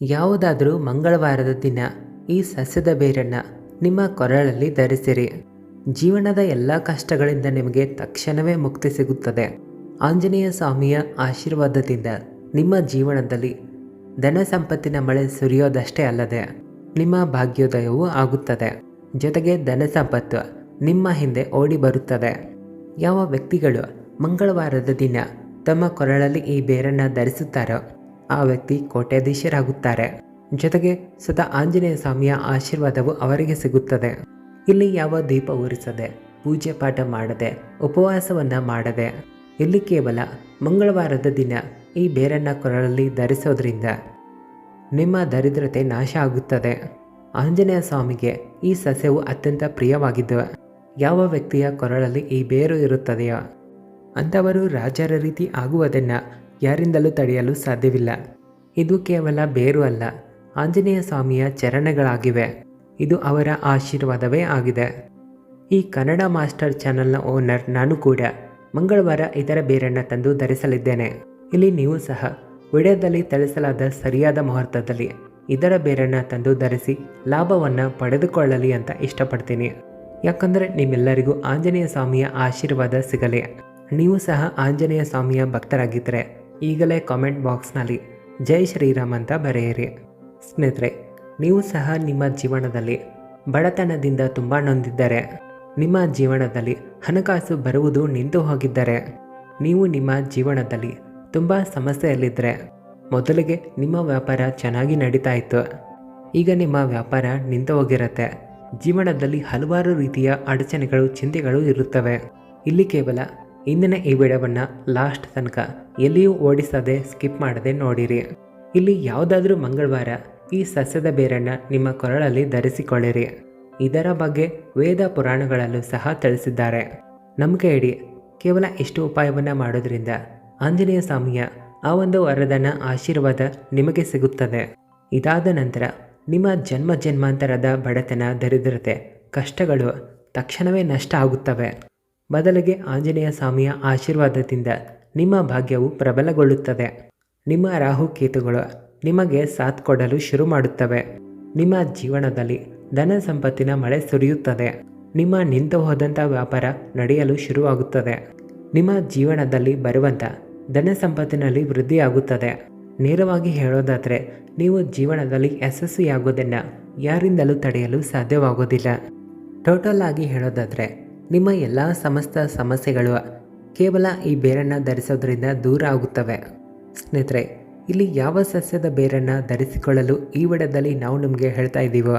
ಯಾವುದಾದರೂ ಮಂಗಳವಾರದ ದಿನ ಈ ಸಸ್ಯದ ಬೇರನ್ನು ನಿಮ್ಮ ಕೊರಳಲ್ಲಿ ಧರಿಸಿರಿ. ಜೀವನದ ಎಲ್ಲ ಕಷ್ಟಗಳಿಂದ ನಿಮಗೆ ತಕ್ಷಣವೇ ಮುಕ್ತಿ ಸಿಗುತ್ತದೆ. ಆಂಜನೇಯ ಸ್ವಾಮಿಯ ಆಶೀರ್ವಾದದಿಂದ ನಿಮ್ಮ ಜೀವನದಲ್ಲಿ ಧನ ಸಂಪತ್ತಿನ ಮಳೆ ಸುರಿಯೋದಷ್ಟೇ ಅಲ್ಲದೆ ನಿಮ್ಮ ಭಾಗ್ಯೋದಯವೂ ಆಗುತ್ತದೆ. ಜೊತೆಗೆ ಧನ ಸಂಪತ್ತು ನಿಮ್ಮ ಹಿಂದೆ ಓಡಿ ಬರುತ್ತದೆ. ಯಾವ ವ್ಯಕ್ತಿಗಳು ಮಂಗಳವಾರದ ದಿನ ತಮ್ಮ ಕೊರಳಲ್ಲಿ ಈ ಬೇರನ್ನು ಧರಿಸುತ್ತಾರೋ ಆ ವ್ಯಕ್ತಿ ಕೋಟ್ಯಾಧೀಶರಾಗುತ್ತಾರೆ. ಜೊತೆಗೆ ಸದಾ ಆಂಜನೇಯ ಸ್ವಾಮಿಯ ಆಶೀರ್ವಾದವು ಅವರಿಗೆ ಸಿಗುತ್ತದೆ. ಇಲ್ಲಿ ಯಾವ ದೀಪ ಉರಿಸದೆ, ಪೂಜೆ ಪಾಠ ಮಾಡದೆ, ಉಪವಾಸವನ್ನ ಮಾಡದೆ, ಇಲ್ಲಿ ಕೇವಲ ಮಂಗಳವಾರದ ದಿನ ಈ ಬೇರನ್ನ ಕೊರಳಲ್ಲಿ ಧರಿಸೋದ್ರಿಂದ ನಿಮ್ಮ ದರಿದ್ರತೆ ನಾಶ ಆಗುತ್ತದೆ. ಆಂಜನೇಯ ಸ್ವಾಮಿಗೆ ಈ ಸಸ್ಯವು ಅತ್ಯಂತ ಪ್ರಿಯವಾಗಿದ್ದು, ಯಾವ ವ್ಯಕ್ತಿಯ ಕೊರಳಲ್ಲಿ ಈ ಬೇರು ಇರುತ್ತದೆಯೋ, ಅಂಥವರು ರಾಜರ ರೀತಿ ಆಗುವುದನ್ನು ಯಾರಿಂದಲೂ ತಡೆಯಲು ಸಾಧ್ಯವಿಲ್ಲ. ಇದು ಕೇವಲ ಬೇರು ಅಲ್ಲ, ಆಂಜನೇಯ ಸ್ವಾಮಿಯ ಚರಣಗಳಾಗಿವೆ. ಇದು ಅವರ ಆಶೀರ್ವಾದವೇ ಆಗಿದೆ. ಈ ಕನ್ನಡ ಮಾಸ್ಟರ್ ಚಾನೆಲ್ನ ಓನರ್ ನಾನು ಕೂಡ ಮಂಗಳವಾರ ಇದರ ಬೇರನ್ನು ತಂದು ಧರಿಸಲಿದ್ದೇನೆ. ಇಲ್ಲಿ ನೀವು ಸಹ ವಿಡಿಯೋದಲ್ಲಿ ತಿಳಿಸಲಾದ ಸರಿಯಾದ ಮುಹೂರ್ತದಲ್ಲಿ ಇದರ ಬೇರನ್ನು ತಂದು ಧರಿಸಿ ಲಾಭವನ್ನು ಪಡೆದುಕೊಳ್ಳಲಿ ಅಂತ ಇಷ್ಟಪಡ್ತೀನಿ. ಯಾಕಂದರೆ ನಿಮ್ಮೆಲ್ಲರಿಗೂ ಆಂಜನೇಯ ಸ್ವಾಮಿಯ ಆಶೀರ್ವಾದ ಸಿಗಲಿ. ನೀವು ಸಹ ಆಂಜನೇಯ ಸ್ವಾಮಿಯ ಭಕ್ತರಾಗಿದ್ದರೆ ಈಗಲೇ ಕಾಮೆಂಟ್ ಬಾಕ್ಸ್ನಲ್ಲಿ ಜೈ ಶ್ರೀರಾಮ್ ಅಂತ ಬರೆಯಿರಿ. ಸ್ನೇಹಿತರೆ, ನೀವು ಸಹ ನಿಮ್ಮ ಜೀವನದಲ್ಲಿ ಬಡತನದಿಂದ ತುಂಬ ನೊಂದಿದ್ದರೆ, ನಿಮ್ಮ ಜೀವನದಲ್ಲಿ ಹಣಕಾಸು ಬರುವುದು ನಿಂತು ಹೋಗಿದ್ದರೆ, ನೀವು ನಿಮ್ಮ ಜೀವನದಲ್ಲಿ ತುಂಬ ಸಮಸ್ಯೆಯಲ್ಲಿದ್ದರೆ, ಮೊದಲಿಗೆ ನಿಮ್ಮ ವ್ಯಾಪಾರ ಚೆನ್ನಾಗಿ ನಡೀತಾ ಇತ್ತು. ಈಗ ನಿಮ್ಮ ವ್ಯಾಪಾರ ನಿಂತು ಹೋಗಿರುತ್ತೆ. ಜೀವನದಲ್ಲಿ ಹಲವಾರು ರೀತಿಯ ಅಡಚಣೆಗಳು, ಚಿಂತೆಗಳು ಇರುತ್ತವೆ. ಇಲ್ಲಿ ಕೇವಲ ಇಂದಿನ ಈ ವಿಡಿಯೋವನ್ನು ಲಾಸ್ಟ್ ತನಕ ಎಲ್ಲಿಯೂ ಓಡಿಸದೆ ಸ್ಕಿಪ್ ಮಾಡದೆ ನೋಡಿರಿ. ಇಲ್ಲಿ ಯಾವುದಾದ್ರೂ ಮಂಗಳವಾರ ಈ ಸಸ್ಯದ ಬೇರನ್ನು ನಿಮ್ಮ ಕೊರಳಲ್ಲಿ ಧರಿಸಿಕೊಳ್ಳಿರಿ. ಇದರ ಬಗ್ಗೆ ವೇದ ಪುರಾಣಗಳಲ್ಲೂ ಸಹ ತಿಳಿಸಿದ್ದಾರೆ. ನಂಬಿಕೆ ಇಡಿ, ಕೇವಲ ಇಷ್ಟು ಉಪಾಯವನ್ನು ಮಾಡೋದ್ರಿಂದ ಆಂಜನೇಯ ಸ್ವಾಮಿಯ ಆ ಒಂದು ವರದನ ಆಶೀರ್ವಾದ ನಿಮಗೆ ಸಿಗುತ್ತದೆ. ಇದಾದ ನಂತರ ನಿಮ್ಮ ಜನ್ಮ ಜನ್ಮಾಂತರದ ಬಡತನ, ದರಿದ್ರತೆ, ಕಷ್ಟಗಳು ತಕ್ಷಣವೇ ನಷ್ಟ ಆಗುತ್ತವೆ. ಬದಲಿಗೆ ಆಂಜನೇಯ ಸ್ವಾಮಿಯ ಆಶೀರ್ವಾದದಿಂದ ನಿಮ್ಮ ಭಾಗ್ಯವು ಪ್ರಬಲಗೊಳ್ಳುತ್ತದೆ. ನಿಮ್ಮ ರಾಹುಕೇತುಗಳು ನಿಮಗೆ ಸಾಥ್ ಕೊಡಲು ಶುರು ಮಾಡುತ್ತವೆ. ನಿಮ್ಮ ಜೀವನದಲ್ಲಿ ಧನ ಸಂಪತ್ತಿನ ಮಳೆ ಸುರಿಯುತ್ತದೆ. ನಿಮ್ಮ ನಿಂತು ಹೋದಂಥ ವ್ಯಾಪಾರ ನಡೆಯಲು ಶುರುವಾಗುತ್ತದೆ. ನಿಮ್ಮ ಜೀವನದಲ್ಲಿ ಬರುವಂಥ ಧನ ಸಂಪತ್ತಿನಲ್ಲಿ ವೃದ್ಧಿಯಾಗುತ್ತದೆ. ನೇರವಾಗಿ ಹೇಳೋದಾದರೆ, ನೀವು ಜೀವನದಲ್ಲಿ ಯಶಸ್ವಿಯಾಗೋದನ್ನು ಯಾರಿಂದಲೂ ತಡೆಯಲು ಸಾಧ್ಯವಾಗೋದಿಲ್ಲ ಟೋಟಲ್ ಆಗಿ ಹೇಳೋದಾದರೆ ನಿಮ್ಮ ಎಲ್ಲ ಸಮಸ್ತ ಸಮಸ್ಯೆಗಳು ಕೇವಲ ಈ ಬೇರನ್ನು ಧರಿಸೋದ್ರಿಂದ ದೂರ ಆಗುತ್ತವೆ. ಸ್ನೇಹಿತರೆ, ಇಲ್ಲಿ ಯಾವ ಸಸ್ಯದ ಬೇರನ್ನು ಧರಿಸಿಕೊಳ್ಳಲು ಈ ವಿಡದಲ್ಲಿ ನಾವು ನಿಮಗೆ ಹೇಳ್ತಾ ಇದ್ದೀವೋ,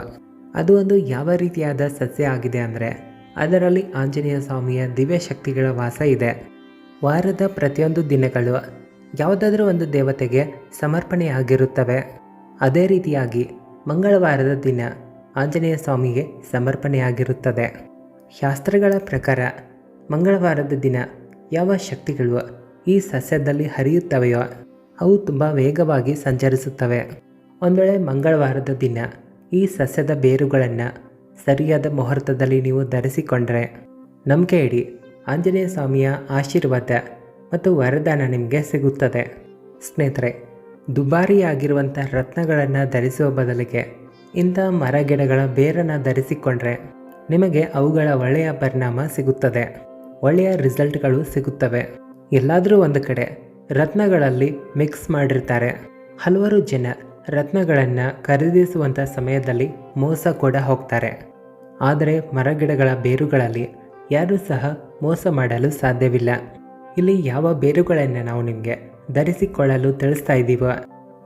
ಅದು ಒಂದು ಯಾವ ರೀತಿಯಾದ ಸಸ್ಯ ಆಗಿದೆ ಅಂದರೆ, ಅದರಲ್ಲಿ ಆಂಜನೇಯ ಸ್ವಾಮಿಯ ದಿವ್ಯ ಶಕ್ತಿಗಳ ವಾಸ ಇದೆ. ವಾರದ ಪ್ರತಿಯೊಂದು ದಿನಗಳು ಯಾವುದಾದ್ರೂ ಒಂದು ದೇವತೆಗೆ ಸಮರ್ಪಣೆಯಾಗಿರುತ್ತವೆ. ಅದೇ ರೀತಿಯಾಗಿ ಮಂಗಳವಾರದ ದಿನ ಆಂಜನೇಯ ಸ್ವಾಮಿಗೆ ಸಮರ್ಪಣೆಯಾಗಿರುತ್ತದೆ. ಶಾಸ್ತ್ರಗಳ ಪ್ರಕಾರ ಮಂಗಳವಾರದ ದಿನ ಯಾವ ಶಕ್ತಿಗಳು ಈ ಸಸ್ಯದಲ್ಲಿ ಹರಿಯುತ್ತವೆಯೋ ಅವು ತುಂಬ ವೇಗವಾಗಿ ಸಂಚರಿಸುತ್ತವೆ. ಒಂದು ಮಂಗಳವಾರದ ದಿನ ಈ ಸಸ್ಯದ ಬೇರುಗಳನ್ನು ಸರಿಯಾದ ಮುಹೂರ್ತದಲ್ಲಿ ನೀವು ಧರಿಸಿಕೊಂಡರೆ ನಂಬಿಕೆ ಇಡಿ ಆಂಜನೇಯ ಸ್ವಾಮಿಯ ಆಶೀರ್ವಾದ ಮತ್ತು ವರದಾನ ನಿಮಗೆ ಸಿಗುತ್ತದೆ. ಸ್ನೇಹಿತರೆ ದುಬಾರಿಯಾಗಿರುವಂಥ ರತ್ನಗಳನ್ನು ಧರಿಸುವ ಬದಲಿಗೆ ಇಂಥ ಮರಗಿಡಗಳ ಬೇರನ್ನು ಧರಿಸಿಕೊಂಡ್ರೆ ನಿಮಗೆ ಅವುಗಳ ಒಳ್ಳೆಯ ಪರಿಣಾಮ ಸಿಗುತ್ತದೆ. ಒಳ್ಳೆಯ ರಿಸಲ್ಟ್ಗಳು ಸಿಗುತ್ತವೆ. ಎಲ್ಲಾದರೂ ಒಂದು ಕಡೆ ರತ್ನಗಳಲ್ಲಿ ಮಿಕ್ಸ್ ಮಾಡಿರ್ತಾರೆ. ಹಲವಾರು ಜನ ರತ್ನಗಳನ್ನು ಖರೀದಿಸುವಂಥ ಸಮಯದಲ್ಲಿ ಮೋಸ ಕೂಡ ಹೋಗ್ತಾರೆ. ಆದರೆ ಮರಗಿಡಗಳ ಬೇರುಗಳಲ್ಲಿ ಯಾರೂ ಸಹ ಮೋಸ ಮಾಡಲು ಸಾಧ್ಯವಿಲ್ಲ. ಇಲ್ಲಿ ಯಾವ ಬೇರುಗಳನ್ನು ನಾವು ನಿಮಗೆ ಧರಿಸಿಕೊಳ್ಳಲು ತಿಳಿಸ್ತಾ ಇದ್ದೀವೋ?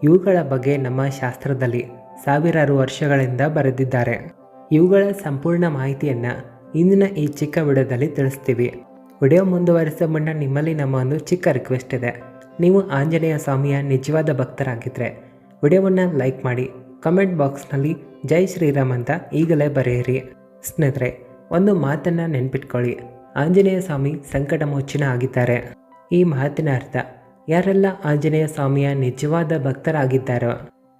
ಇವುಗಳ ಬಗ್ಗೆ ನಮ್ಮ ಶಾಸ್ತ್ರದಲ್ಲಿ ಸಾವಿರಾರು ವರ್ಷಗಳಿಂದ ಬರೆದಿದ್ದಾರೆ. ಇವುಗಳ ಸಂಪೂರ್ಣ ಮಾಹಿತಿಯನ್ನು ಇಂದಿನ ಈ ಚಿಕ್ಕ ವಿಡಿಯೋದಲ್ಲಿ ತಿಳಿಸ್ತೀವಿ. ವಿಡಿಯೋ ಮುಂದುವರಿಸೋ ಮುನ್ನ ನಿಮ್ಮಲ್ಲಿ ನಮ್ಮ ಒಂದು ಚಿಕ್ಕ ರಿಕ್ವೆಸ್ಟ್ ಇದೆ. ನೀವು ಆಂಜನೇಯ ಸ್ವಾಮಿಯ ನಿಜವಾದ ಭಕ್ತರಾಗಿದ್ದರೆ ವಿಡಿಯೋವನ್ನು ಲೈಕ್ ಮಾಡಿ, ಕಮೆಂಟ್ ಬಾಕ್ಸ್ನಲ್ಲಿ ಜೈ ಶ್ರೀರಾಮ್ ಅಂತ ಈಗಲೇ ಬರೆಯಿರಿ. ಸ್ನೇಹಿತರೆ, ಒಂದು ಮಾತನ್ನು ನೆನ್ಪಿಟ್ಕೊಳ್ಳಿ. ಆಂಜನೇಯ ಸ್ವಾಮಿ ಸಂಕಟ ಮೋಚನ ಆಗಿದ್ದಾರೆ. ಈ ಮಾತಿನ ಅರ್ಥ, ಯಾರೆಲ್ಲ ಆಂಜನೇಯ ಸ್ವಾಮಿಯ ನಿಜವಾದ ಭಕ್ತರಾಗಿದ್ದಾರೋ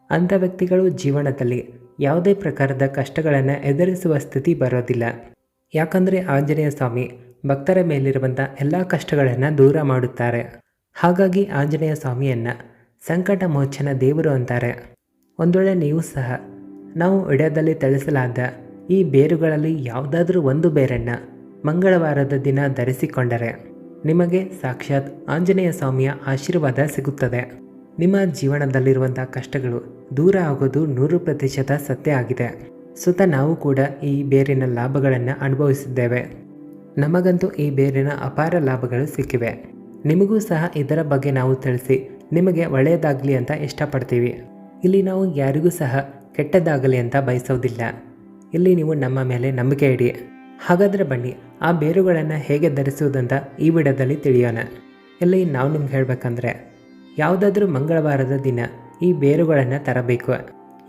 ಅಂಥ ವ್ಯಕ್ತಿಗಳು ಜೀವನದಲ್ಲಿ ಯಾವುದೇ ಪ್ರಕಾರದ ಕಷ್ಟಗಳನ್ನು ಎದುರಿಸುವ ಸ್ಥಿತಿ ಬರೋದಿಲ್ಲ. ಯಾಕಂದರೆ ಆಂಜನೇಯ ಸ್ವಾಮಿ ಭಕ್ತರ ಮೇಲಿರುವಂಥ ಎಲ್ಲ ಕಷ್ಟಗಳನ್ನು ದೂರ ಮಾಡುತ್ತಾರೆ. ಹಾಗಾಗಿ ಆಂಜನೇಯ ಸ್ವಾಮಿಯನ್ನು ಸಂಕಟ ಮೋಚನ ದೇವರು ಅಂತಾರೆ. ಒಂದು ವೇಳೆ ನೀವು ಸಹ ನಾವು ಇಡದಲ್ಲಿ ತಿಳಿಸಲಾದ ಈ ಬೇರುಗಳಲ್ಲಿ ಯಾವುದಾದ್ರೂ ಒಂದು ಬೇರನ್ನು ಮಂಗಳವಾರದ ದಿನ ಧರಿಸಿಕೊಂಡರೆ ನಿಮಗೆ ಸಾಕ್ಷಾತ್ ಆಂಜನೇಯ ಸ್ವಾಮಿಯ ಆಶೀರ್ವಾದ ಸಿಗುತ್ತದೆ. ನಿಮ್ಮ ಜೀವನದಲ್ಲಿರುವಂಥ ಕಷ್ಟಗಳು ದೂರ ಆಗೋದು ನೂರು ಪ್ರತಿಶತ ಸತ್ಯ ಆಗಿದೆ. ಸುತ ನಾವು ಕೂಡ ಈ ಬೇರಿನ ಲಾಭಗಳನ್ನು ಅನುಭವಿಸಿದ್ದೇವೆ. ನಮಗಂತೂ ಈ ಬೇರಿನ ಅಪಾರ ಲಾಭಗಳು ಸಿಕ್ಕಿವೆ. ನಿಮಗೂ ಸಹ ಇದರ ಬಗ್ಗೆ ನಾವು ತಿಳಿಸಿ, ನಿಮಗೆ ಒಳ್ಳೆಯದಾಗಲಿ ಅಂತ ಇಷ್ಟಪಡ್ತೀವಿ. ಇಲ್ಲಿ ನಾವು ಯಾರಿಗೂ ಸಹ ಕೆಟ್ಟದಾಗಲಿ ಅಂತ ಬಯಸೋದಿಲ್ಲ. ಇಲ್ಲಿ ನೀವು ನಮ್ಮ ಮೇಲೆ ನಂಬಿಕೆ ಇಡಿ. ಹಾಗಾದರೆ ಬನ್ನಿ, ಆ ಬೇರುಗಳನ್ನು ಹೇಗೆ ಧರಿಸುವುದಂತ ಈ ವಿಡದಲ್ಲಿ ತಿಳಿಯೋಣ. ಇಲ್ಲಿ ನಾವು ನಿಮ್ಗೆ ಹೇಳಬೇಕಂದ್ರೆ, ಯಾವುದಾದ್ರೂ ಮಂಗಳವಾರದ ದಿನ ಈ ಬೇರುಗಳನ್ನು ತರಬೇಕು.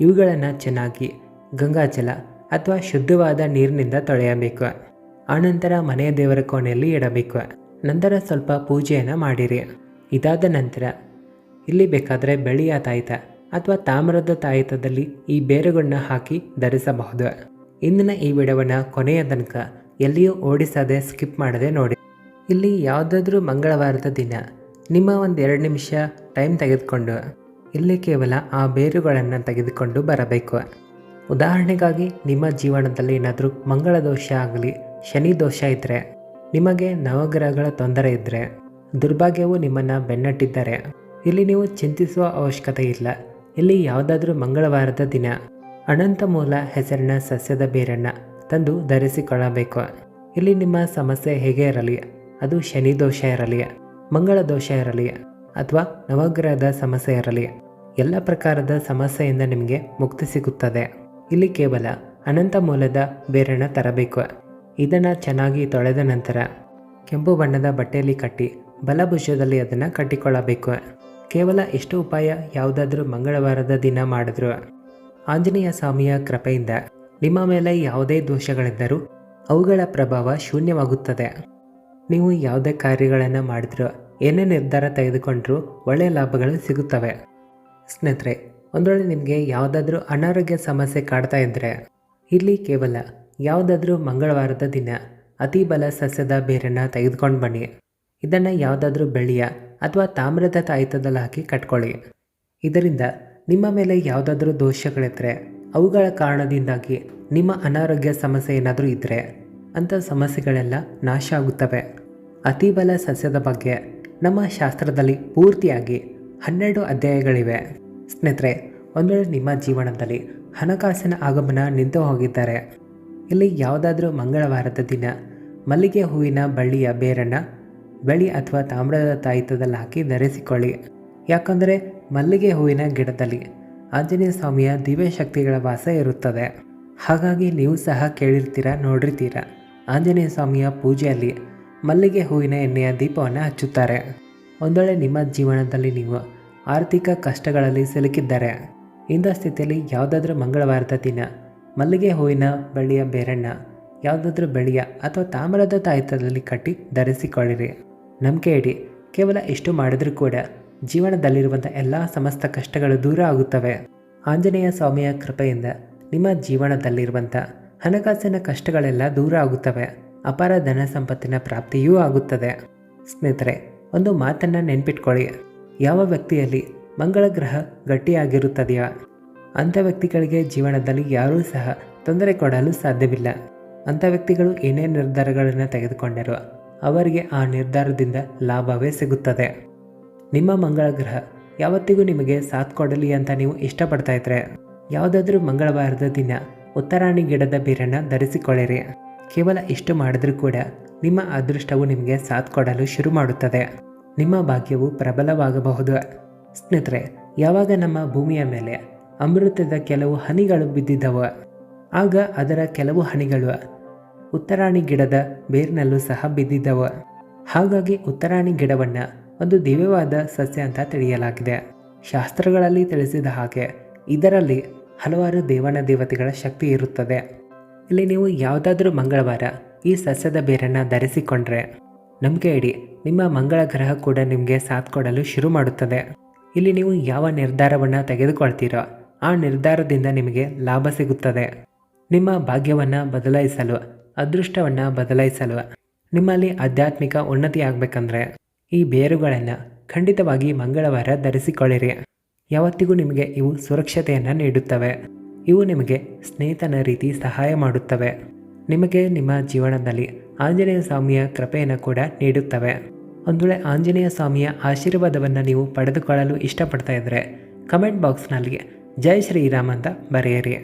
ಇವುಗಳನ್ನು ಚೆನ್ನಾಗಿ ಗಂಗಾಜಲ ಅಥವಾ ಶುದ್ಧವಾದ ನೀರಿನಿಂದ ತೊಳೆಯಬೇಕು. ಆನಂತರ ಮನೆಯ ದೇವರ ಕೋಣೆಯಲ್ಲಿ ಇಡಬೇಕು. ನಂತರ ಸ್ವಲ್ಪ ಪೂಜೆಯನ್ನು ಮಾಡಿರಿ. ಇದಾದ ನಂತರ ಇಲ್ಲಿ ಬೇಕಾದರೆ ಬೆಳೆಯ ತಾಯಿತ ಅಥವಾ ತಾಮ್ರದ ತಾಯಿತದಲ್ಲಿ ಈ ಬೇರುಗಳನ್ನ ಹಾಕಿ ಧರಿಸಬಹುದು. ಇಂದಿನ ಈ ವಿಡವನ್ನು ಕೊನೆಯ ತನಕ ಎಲ್ಲಿಯೂ ಓಡಿಸದೆ ಸ್ಕಿಪ್ ಮಾಡದೆ ನೋಡಿ. ಇಲ್ಲಿ ಯಾವುದಾದ್ರೂ ಮಂಗಳವಾರದ ದಿನ. ನಿಮ್ಮ ಒಂದು ಎರಡು ನಿಮಿಷ ಟೈಮ್ ತೆಗೆದುಕೊಂಡು. ಇಲ್ಲಿ ಕೇವಲ ಆ ಬೇರುಗಳನ್ನು ತೆಗೆದುಕೊಂಡು ಬರಬೇಕು. ಉದಾಹರಣೆಗಾಗಿ, ನಿಮ್ಮ ಜೀವನದಲ್ಲಿ ಏನಾದರೂ ಮಂಗಳ ದೋಷ ಆಗಲಿ, ಶನಿ ದೋಷ ಇದ್ದರೆ ನಿಮಗೆ ನವಗ್ರಹಗಳ ತೊಂದರೆ ಇದ್ದರೆ ದುರ್ಭಾಗ್ಯವು ನಿಮ್ಮನ್ನು ಬೆನ್ನಟ್ಟಿದ್ದರೆ, ಇಲ್ಲಿ ನೀವು ಚಿಂತಿಸುವ ಅವಶ್ಯಕತೆ ಇಲ್ಲ. ಇಲ್ಲಿ ಯಾವುದಾದ್ರೂ ಮಂಗಳವಾರದ ದಿನ, ಅನಂತ ಮೂಲ ಹೆಸರಿನ ಸಸ್ಯದ ಬೇರನ್ನು ತಂದು ಧರಿಸಿಕೊಳ್ಳಬೇಕು. ಇಲ್ಲಿ ನಿಮ್ಮ ಸಮಸ್ಯೆ ಹೇಗೆ ಇರಲಿ, ಅದು ಶನಿ ದೋಷ ಇರಲಿ, ಮಂಗಳ ದೋಷ ಇರಲಿ, ಅಥವಾ ನವಗ್ರಹದ ಸಮಸ್ಯೆ ಇರಲಿ ಎಲ್ಲ ಪ್ರಕಾರದ ಸಮಸ್ಯೆಯಿಂದ ನಿಮಗೆ ಮುಕ್ತಿ ಸಿಗುತ್ತದೆ. ಇಲ್ಲಿ ಕೇವಲ ಅನಂತ ಮೂಲದ ಬೇರನ್ನು ತರಬೇಕು. ಇದನ್ನು ಚೆನ್ನಾಗಿ ತೊಳೆದ ನಂತರ ಕೆಂಪು ಬಣ್ಣದ ಬಟ್ಟೆಯಲ್ಲಿ ಕಟ್ಟಿ ಬಲಭುಜದಲ್ಲಿ ಅದನ್ನು ಕಟ್ಟಿಕೊಳ್ಳಬೇಕು. ಕೇವಲ ಎಷ್ಟು ಉಪಾಯ ಯಾವುದಾದ್ರೂ ಮಂಗಳವಾರದ ದಿನ ಮಾಡಿದ್ರು. ಆಂಜನೇಯ ಸ್ವಾಮಿಯ ಕೃಪೆಯಿಂದ ನಿಮ್ಮ ಮೇಲೆ ಯಾವುದೇ ದೋಷಗಳಿದ್ದರೂ ಅವುಗಳ ಪ್ರಭಾವ ಶೂನ್ಯವಾಗುತ್ತದೆ. ನೀವು ಯಾವುದೇ ಕಾರ್ಯಗಳನ್ನು ಮಾಡಿದ್ರೂ ಏನೇ ನಿರ್ಧಾರ ತೆಗೆದುಕೊಂಡ್ರೂ ಒಳ್ಳೆಯ ಲಾಭಗಳು ಸಿಗುತ್ತವೆ. ಸ್ನೇಹಿತರೆ ಒಂದು ವೇಳೆ ನಿಮಗೆ ಯಾವುದಾದ್ರೂ ಅನಾರೋಗ್ಯ ಸಮಸ್ಯೆ ಕಾಡ್ತಾ ಇದ್ದರೆ ಇಲ್ಲಿ ಕೇವಲ ಯಾವುದಾದ್ರೂ ಮಂಗಳವಾರದ ದಿನ ಅತಿ ಬಲ ಸಸ್ಯದ ಬೇರನ್ನು ತೆಗೆದುಕೊಂಡು ಬನ್ನಿ. ಇದನ್ನು ಯಾವುದಾದ್ರೂ ಬೆಳೆಯ ಅಥವಾ ತಾಮ್ರದ ತಾಯಿತದಲ್ಲಿ ಹಾಕಿ ಕಟ್ಕೊಳ್ಳಿ. ಇದರಿಂದ ನಿಮ್ಮ ಮೇಲೆ ಯಾವುದಾದ್ರೂ ದೋಷಗಳಿದ್ದರೆ ಅವುಗಳ ಕಾರಣದಿಂದಾಗಿ ನಿಮ್ಮ ಅನಾರೋಗ್ಯ ಸಮಸ್ಯೆ ಏನಾದರೂ ಇದ್ದರೆ ಅಂಥ ಸಮಸ್ಯೆಗಳೆಲ್ಲ ನಾಶ ಆಗುತ್ತವೆ. ಅತಿ ಬಲ ಸಸ್ಯದ ಬಗ್ಗೆ ನಮ್ಮ ಶಾಸ್ತ್ರದಲ್ಲಿ ಪೂರ್ತಿಯಾಗಿ ಹನ್ನೆರಡು ಅಧ್ಯಾಯಗಳಿವೆ. ಸ್ನೇಹಿತರೆ ಒಂದು ನಿಮ್ಮ ಜೀವನದಲ್ಲಿ ಹಣಕಾಸಿನ ಆಗಮನ ನಿಂತು ಹೋಗಿದ್ದಾರೆ. ಇಲ್ಲಿ ಯಾವುದಾದ್ರೂ ಮಂಗಳವಾರದ ದಿನ, ಮಲ್ಲಿಗೆ ಹೂವಿನ ಬಳ್ಳಿಯ ಬೇರನ್ನು ಬೆಳಿ ಅಥವಾ ತಾಮ್ರದ ತಾಯಿತದಲ್ಲಿ ಹಾಕಿ ಧರಿಸಿಕೊಳ್ಳಿ. ಯಾಕಂದರೆ, ಮಲ್ಲಿಗೆ ಹೂವಿನ ಗಿಡದಲ್ಲಿ ಆಂಜನೇಯ ಸ್ವಾಮಿಯ ದಿವ್ಯ ಶಕ್ತಿಗಳ ವಾಸ ಇರುತ್ತದೆ. ಹಾಗಾಗಿ ನೀವು ಸಹ ಕೇಳಿರ್ತೀರ, ನೋಡಿರ್ತೀರ? ಆಂಜನೇಯ ಸ್ವಾಮಿಯ ಪೂಜೆಯಲ್ಲಿ ಮಲ್ಲಿಗೆ ಹೂವಿನ ಎಣ್ಣೆಯ ದೀಪವನ್ನು ಹಚ್ಚುತ್ತಾರೆ. ಒಂದೊಳ್ಳೆ ನಿಮ್ಮ ಜೀವನದಲ್ಲಿ ನೀವು ಆರ್ಥಿಕ ಕಷ್ಟಗಳಲ್ಲಿ ಸಿಲುಕಿದ್ದಾರೆ. ಇಂಥ ಸ್ಥಿತಿಯಲ್ಲಿ ಯಾವುದಾದ್ರೂ ಮಂಗಳವಾರದ ದಿನ, ಮಲ್ಲಿಗೆ ಹೂವಿನ ಬಳ್ಳಿಯ ಬೇರಣ್ಣ, ಯಾವುದಾದ್ರೂ ಬೆಳೆಯ ಅಥವಾ ತಾಮ್ರದ ತಾಯಿತದಲ್ಲಿ ಕಟ್ಟಿ ಧರಿಸಿಕೊಳ್ಳಿರಿ. ನಂಬಿಕೆ ಇಡಿ ಕೇವಲ ಇಷ್ಟು ಮಾಡಿದ್ರೂ ಕೂಡ ಜೀವನದಲ್ಲಿರುವಂಥ ಎಲ್ಲ ಸಮಸ್ತ ಕಷ್ಟಗಳು ದೂರ ಆಗುತ್ತವೆ. ಆಂಜನೇಯ ಸ್ವಾಮಿಯ ಕೃಪೆಯಿಂದ ನಿಮ್ಮ ಜೀವನದಲ್ಲಿರುವಂಥ ಹಣಕಾಸಿನ ಕಷ್ಟಗಳೆಲ್ಲ ದೂರ ಆಗುತ್ತವೆ. ಅಪಾರ ಧನ ಸಂಪತ್ತಿನ ಪ್ರಾಪ್ತಿಯೂ ಆಗುತ್ತದೆ. ಸ್ನೇಹಿತರೆ, ಒಂದು ಮಾತನ್ನು ನೆನ್ಪಿಟ್ಕೊಳ್ಳಿ. ಯಾವ ವ್ಯಕ್ತಿಯಲ್ಲಿ ಮಂಗಳ ಗ್ರಹ ಗಟ್ಟಿಯಾಗಿರುತ್ತದೆಯೋ? ಅಂಥ ವ್ಯಕ್ತಿಗಳಿಗೆ ಜೀವನದಲ್ಲಿ ಯಾರೂ ಸಹ ತೊಂದರೆ ಕೊಡಲು ಸಾಧ್ಯವಿಲ್ಲ. ಅಂಥ ವ್ಯಕ್ತಿಗಳು ಏನೇ ನಿರ್ಧಾರಗಳನ್ನು ತೆಗೆದುಕೊಂಡರೋ ಅವರಿಗೆ ಆ ನಿರ್ಧಾರದಿಂದ ಲಾಭವೇ ಸಿಗುತ್ತದೆ. ನಿಮ್ಮ ಮಂಗಳ ಗ್ರಹ ಯಾವತ್ತಿಗೂ ನಿಮಗೆ ಸಾಥ್ ಕೊಡಲಿ ಅಂತ ನೀವು ಇಷ್ಟಪಡ್ತಾ ಇದ್ರೆ, ಯಾವುದಾದ್ರೂ ಮಂಗಳವಾರದ ದಿನ ಉತ್ತರಾಣಿ ಗಿಡದ ಬೇರನ್ನು ಧರಿಸಿಕೊಳ್ಳಿರಿ. ಕೇವಲ ಇಷ್ಟು ಮಾಡಿದ್ರೂ ಕೂಡ ನಿಮ್ಮ ಅದೃಷ್ಟವು ನಿಮಗೆ ಸಾಥ್ ಕೊಡಲು ಶುರು ಮಾಡುತ್ತದೆ. ನಿಮ್ಮ ಭಾಗ್ಯವು ಪ್ರಬಲವಾಗಬಹುದು. ಸ್ನೇಹಿತರೆ, ಯಾವಾಗ ನಮ್ಮ ಭೂಮಿಯ ಮೇಲೆ ಅಮೃತದ ಕೆಲವು ಹನಿಗಳು ಬಿದ್ದಿದ್ದವು, ಆಗ ಅದರ ಕೆಲವು ಹನಿಗಳು ಉತ್ತರಾಣಿ ಗಿಡದ ಬೇರಿನಲ್ಲೂ ಸಹ ಬಿದ್ದಿದ್ದವು. ಹಾಗಾಗಿ ಉತ್ತರಾಣಿ ಗಿಡವನ್ನು ಒಂದು ದಿವ್ಯವಾದ ಸಸ್ಯ ಅಂತ ತಿಳಿಯಲಾಗಿದೆ. ಶಾಸ್ತ್ರಗಳಲ್ಲಿ ತಿಳಿಸಿದ ಹಾಗೆ ಇದರಲ್ಲಿ ಹಲವಾರು ದೇವನ ದೇವತೆಗಳ ಶಕ್ತಿ ಇರುತ್ತದೆ. ಇಲ್ಲಿ ನೀವು ಯಾವುದಾದ್ರೂ ಮಂಗಳವಾರ ಈ ಸಸ್ಯದ ಬೇರನ್ನು ಧರಿಸಿಕೊಂಡ್ರೆ ನಂಬಿಕೆ ಇಡಿ ನಿಮ್ಮ ಮಂಗಳ ಗ್ರಹ ಕೂಡ ನಿಮಗೆ ಸಾಥ್ ಕೊಡಲು ಶುರು ಮಾಡುತ್ತದೆ. ಇಲ್ಲಿ ನೀವು ಯಾವ ನಿರ್ಧಾರವನ್ನು ತೆಗೆದುಕೊಳ್ತೀರೋ, ಆ ನಿರ್ಧಾರದಿಂದ ನಿಮಗೆ ಲಾಭ ಸಿಗುತ್ತದೆ. ನಿಮ್ಮ ಭಾಗ್ಯವನ್ನು ಬದಲಾಯಿಸಲು, ಅದೃಷ್ಟವನ್ನು ಬದಲಾಯಿಸಲು ನಿಮ್ಮಲ್ಲಿ ಆಧ್ಯಾತ್ಮಿಕ ಉನ್ನತಿ ಆಗಬೇಕಂದ್ರೆ, ಈ ಬೇರುಗಳನ್ನು ಖಂಡಿತವಾಗಿ ಮಂಗಳವಾರ ಧರಿಸಿಕೊಳ್ಳಿರಿ. ಯಾವತ್ತಿಗೂ ನಿಮಗೆ ಇವು ಸುರಕ್ಷತೆಯನ್ನು ನೀಡುತ್ತವೆ. ಇವು ನಿಮಗೆ ಸ್ನೇಹಿತನ ರೀತಿ ಸಹಾಯ ಮಾಡುತ್ತವೆ. ನಿಮಗೆ ನಿಮ್ಮ ಜೀವನದಲ್ಲಿ ಆಂಜನೇಯ ಸ್ವಾಮಿಯ ಕೃಪೆಯನ್ನು ಕೂಡ ನೀಡುತ್ತವೆ. ಒಂದು ಆಂಜನೇಯ ಸ್ವಾಮಿಯ ಆಶೀರ್ವಾದವನ್ನು ನೀವು ಪಡೆದುಕೊಳ್ಳಲು ಇಷ್ಟಪಡ್ತಾ ಇದ್ದರೆ ಕಮೆಂಟ್ ಬಾಕ್ಸ್ನಲ್ಲಿ ಜೈ ಶ್ರೀರಾಮ್ ಅಂತ ಬರೆಯಿರಿ.